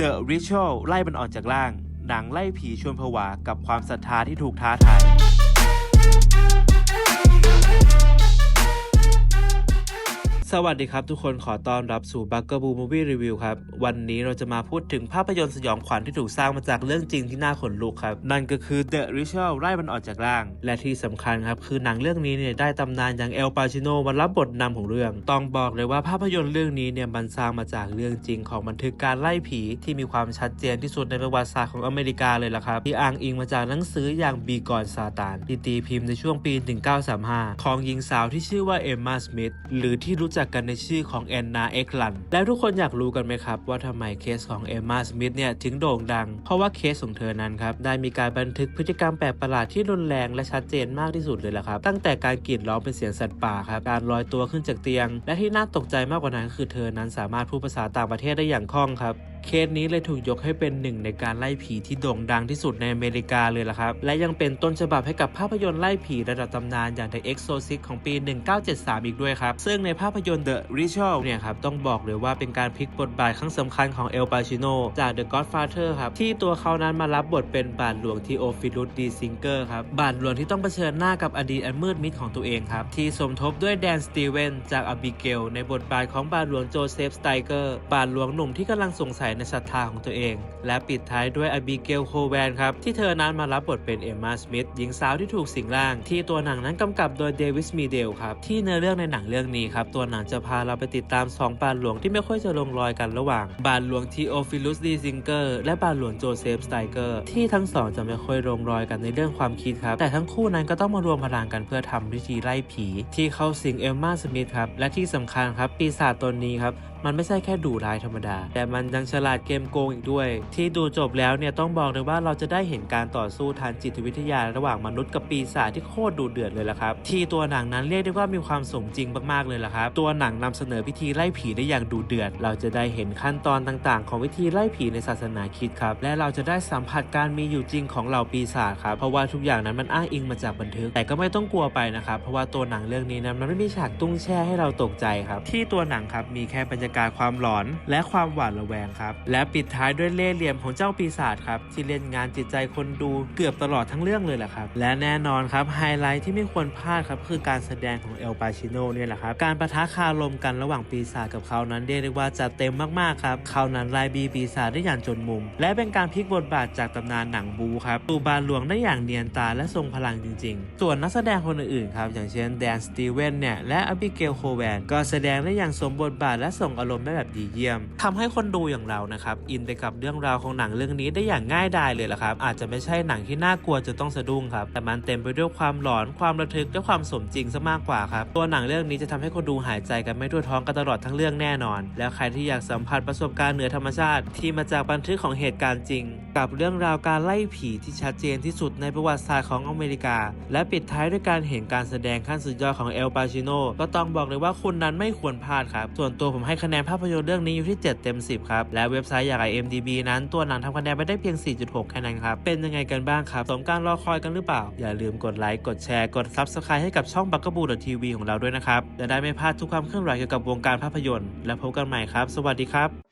The Ritual ไล่มันออกจากร่าง หนังไล่ผีชวนผวากับความศรัทธาที่ถูกท้าทาย สวัสดีครับทุกคนขอต้อนรับสู่ b u g g e r Boo Movie Review ครับ วันนี้เราจะมาพูดถึงภาพยนตร์สยองขวัญที่ถูกสร้างมาจากเรื่องจริงที่น่าขนลุกครับ นั่นก็คือ The Ritual ไล่มันออกจากร่าง และที่สำคัญครับ คือหนังเรื่องนี้เนี่ยได้ตำนานอย่างเอลปาชิโนมารับบทนำของเรื่อง ต้องบอกเลยว่าภาพยนตร์เรื่องนี้เนี่ยมันสร้างมาจากเรื่องจริงของบันทึกการไล่ผีที่มีความชัดเจนที่สุดในประวัติศาสตร์ของอเมริกาเลยล่ะครับที่อ้างอิงมาจากหนังสืออย่างบีกอนซาตานที่ตีพิมพ์ในช่วงปี 1935 ของหญิงสาวที่ชื่อว่าเอมมาสมิธหรือที่รู้จักกันในชื่อของแอนนาเอ็กลัน และทุกคนอยากรู้กันไหมครับ ว่าทำไมเคสของเอมมาสมิธเนี่ยถึงโด่งดัง เพราะว่าเคสของเธอนั้นครับ ได้มีการบันทึกพฤติกรรมแปลกประหลาดที่รุนแรงและชัดเจนมากที่สุดเลยล่ะครับ ตั้งแต่การกรีดร้องเป็นเสียงสัตว์ป่าครับ การลอยตัวขึ้นจากเตียง และที่น่าตกใจมากกว่านั้นคือเธอนั้นสามารถพูดภาษาต่างประเทศได้อย่างคล่องครับเคสนี้เลยถูกยกให้เป็นหนึ่งในการไล่ผีที่โด่งดังที่สุดในอเมริกาเลยล่ะครับ และยังเป็นต้นฉบับให้กับภาพยนตร์ไล่ผีระดับตำนานอย่าง The Exorcist ของปี 1973 อีกด้วยครับ ซึ่งในภาพยนตร์ The Ritual เนี่ยครับ ต้องบอกเลยว่าเป็นการพลิกบทบาทครั้งสำคัญของเอลปาชิโนจาก The Godfather ครับ ที่ตัวเขานั้นมารับบทเป็นบาทหลวงทีโอฟิลุสดีซิงเกอร์ครับ บาทหลวงที่ต้องเผชิญหน้ากับอดีตอันมืดมิดของตัวเองครับ ที่สมทบด้วยแดนสตีเวนจากอบิเกลในบทบาทของบาทหลวงโจเซฟสไตเกอร์ บาทหลวงหนุ่มที่กำลังสงสัยในศรัทธาของตัวเอง และปิดท้ายด้วยอบิเกลโคแวนครับ ที่เธอนั้นมารับบทเป็นเอมมาสมิธหญิงสาวที่ถูกสิงร่าง ที่ตัวหนังนั้นกำกับโดยเดวิสมีเดลครับ ที่เนื้อเรื่องในหนังเรื่องนี้ครับ ตัวหนังจะพาเราไปติดตามสองบาทหลวงที่ไม่ค่อยจะลงรอยกันระหว่าง บาทหลวงทีโอฟิลุสดีซิงเกอร์และบาทหลวงโจเซฟสไตเกอร์ที่ทั้งสองจะไม่ค่อยลงรอยกันในเรื่องความคิดครับแต่ทั้งคู่นั้นก็ต้องมารวมพลังกันเพื่อทำพิธีไล่ผี ที่เข้าสิงเอมมาสมิธครับและที่สำคัญครับปีศาจตนนี้ครับมันไม่ใช่แค่ดุร้ายธรรมดา แต่มันยังฉลาดเกมโกงอีกด้วย ที่ดูจบแล้วเนี่ยต้องบอกเลยว่าเราจะได้เห็นการต่อสู้ทางจิตวิทยาระหว่างมนุษย์กับปีศาจที่โคตรดูเดือดเลยละครับ ที่ตัวหนังนั้นเรียกได้ว่ามีความสมจริงมากๆเลยละครับ ตัวหนังนำเสนอพิธีไล่ผีได้อย่างดูเดือด เราจะได้เห็นขั้นตอนต่างๆ ของวิธีไล่ผีในศาสนาคริดครับ และเราจะได้สัมผัสการมีอยู่จริงของเหล่าปีศาจครับ เพราะว่าทุกอย่างนั้นมันอ้างอิงมาจากบันทึก แต่ก็ไม่ต้องกลัวไปนะครับ เพราะว่าตัวหนังเรื่องนี้นั้นมันไม่มีฉากตุ้งแช่ให้เราตกใจครับ ที่ตัวหนังครับมีแค่บรรยากาศความหลอนและความหวาดระแวงครับ และปิดท้ายด้วยเล่ห์เหลี่ยมของเจ้าปีศาจครับที่เล่นงานจิตใจคนดูเกือบตลอดทั้งเรื่องเลยแหละครับ และแน่นอนครับไฮไลท์ที่ไม่ควรพลาดครับคือการแสดงของเอลปาชิโนเนี่ยแหละครับ การประทะคารมกันระหว่างปีศาจกับเขานั้นเรียกได้ว่าจัดเต็มมากๆครับเขานั้นไล่บีปีศาจได้อย่างจนมุม และเป็นการพลิกบทบาทจากตำนานหนังบูครับตูบาลหลวงได้อย่างเนียนตาและทรงพลังจริง ๆ ส่วนนักแสดงคนอื่นๆครับอย่างเช่นแดนสตีเวนเนี่ยและอบิเกลโคแวนก็แสดงได้อย่างสมบทบาทและส่งอารมณ์ได้แบบดีเยี่ยมทำให้คนดูอย่างเรานะครับอินไปกับเรื่องราวของหนังเรื่องนี้ได้อย่างง่ายดายเลยละครับ อาจจะไม่ใช่หนังที่น่ากลัวจนต้องสะดุ้งครับแต่มันเต็มไปด้วยความหลอนความระทึกและความสมจริงซะมากกว่าครับตัวหนังเรื่องนี้จะทำให้คนดูหายใจกันไม่ทั่วท้องกันตลอดทั้งเรื่องแน่นอน แล้วใครที่อยากสัมผัสประสบการณ์เหนือธรรมชาติ ที่มาจากบันทึกของเหตุการณ์จริง กับเรื่องราวการไล่ผีที่ชัดเจนที่สุดในประวัติศาสตร์ของอเมริกา และปิดท้ายด้วยการเห็นการแสดงขั้นสุดยอดของเอลปาชิโนก็ต้องบอกเลยว่าคุณนั้นไม่ควรพลาดครับส่วนตัวผมให้คะคะแนนภาพยนตร์เรื่องนี้อยู่ที่ 7 เต็ม 10 ครับ และเว็บไซต์อย่าง IMDb นั้นตัวหนังทำคะแนนไปได้เพียง 4.6 คะแนนครับ เป็นยังไงกันบ้างครับ สมการรอคอยกันหรือเปล่า อย่าลืมกดไลค์ กดแชร์ กด Subscribe ให้กับช่องบักกบูดทีวีของเราด้วยนะครับ จะได้ไม่พลาดทุกความเคลื่อนไหวเกี่ยวกับวงการภาพยนตร์ และพบกันใหม่ครับ สวัสดีครับ